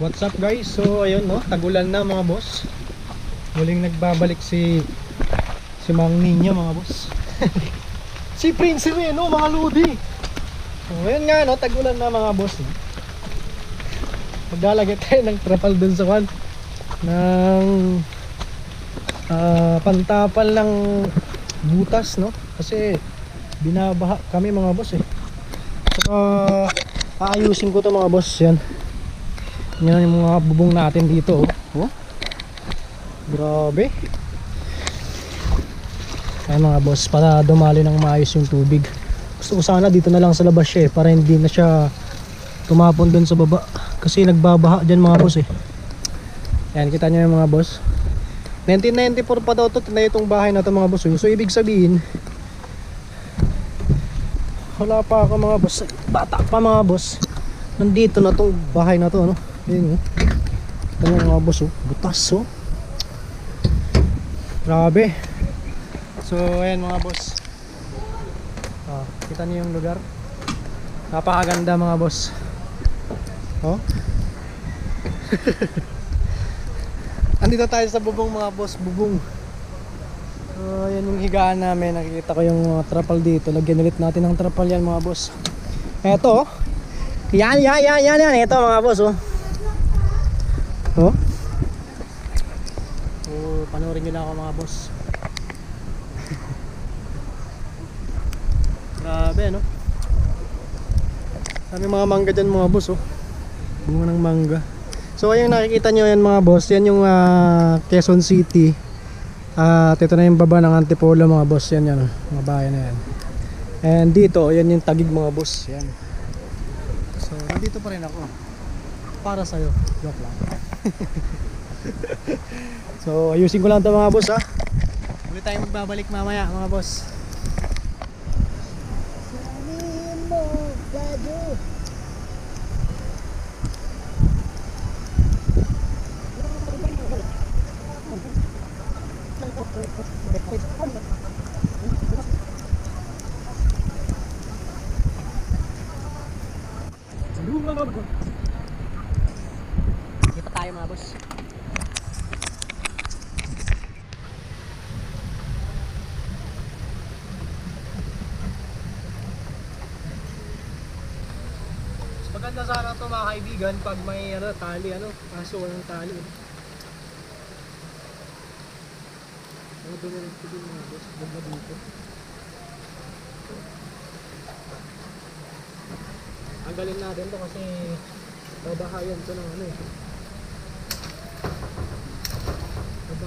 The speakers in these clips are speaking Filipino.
What's up guys? So ayun no, tagulan na mga boss. Muling nagbabalik si si Mang Ninyo mga boss. si Prince rin no, mga lodi. So ayun nga no, tagulan na mga boss. No? Maglalagay tayo ng trapal dun sa kwan ng ah, pantapal ng butas no kasi binabaha kami mga boss eh. Saka aayusin ko to mga boss yan. Yan yung mga bubong natin dito. Oh. oh. Grabe. Ay mga boss, para dumali ng maayos yung tubig. Gusto ko sana dito na lang sa labas siya eh, para hindi na siya tumapon dun sa baba. Kasi nagbabaha dyan mga boss eh. Yan, kita nyo yung mga boss. 1994 pa daw to, na itong bahay na to mga boss. So ibig sabihin, wala pa ako mga boss. Bata pa mga boss. Nandito na tong bahay na to, ano? Ayun, oh. Yung mga boss, oh. Butas, oh. Grabe. So, ayan mga boss. Ah, kita niyo yung lugar. Napakaganda mga boss. Oh. Andito tayo sa bubong mga boss, bubong. So, ayan yung higaan namin. Nakikita ko yung mga trapal dito. Lagyan ulit natin ng trapal yan mga boss. Eto, oh. Yan, yan, yan, yan, yan. Ito mga boss, oh. Oh. Oh, panoorin nyo lang ako mga boss. Grabe, no? Kami mga mangga dyan mga boss, oh. Bunga ng mangga. So, ayun nakikita nyo yan mga boss. Yan yung ah, Quezon City. At ito na yung baba ng Antipolo mga boss. Yan yan, oh. mga bayan na yan. And dito, yan yung tagig mga boss. Yan. So, nandito pa rin ako. Para sa'yo. Joke lang. so, ayusin ko lang ito mga boss ha. Ulit tayo magbabalik mamaya mga boss. Kita tayo mga boss. Maganda sana to mga kaibigan pag may ano, tali ano, kaso walang tali. Ano dumiretso din mga boss, ganda dito. Tanggalin natin to kasi babahayan to ng ano eh.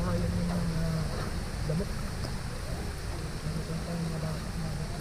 Babahayan ng mga damok. Ano pa tayong mga damok mga damok.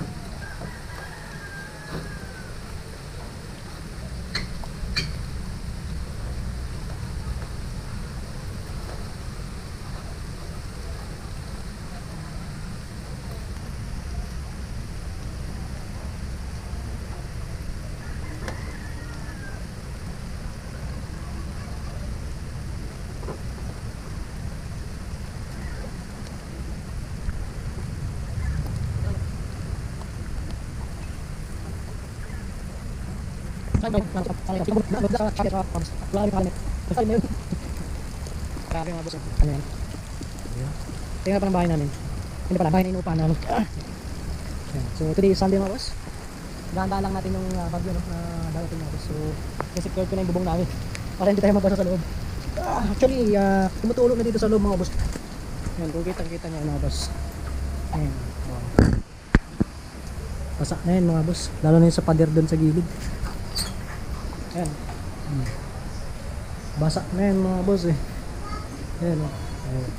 Grabe? Tingnan pa ng bahay namin. Hindi pala, bahay na inuupahan namin. So today is Sunday mga boss. Dahan-dahan lang natin yung uh, bagyo na darating mga boss. So na-secure ko na yung bubong namin. Para hindi tayo mabasa sa loob. Actually, uh, tumutulog na dito sa loob mga boss. Yan, kung kitang-kita niya mga boss. Yan. Oh. Pasak na yan mga boss. Lalo na yung sa pader doon sa gilid. Yan. Hmm. Basak na yan mga boss eh. Ayan o. Ayan.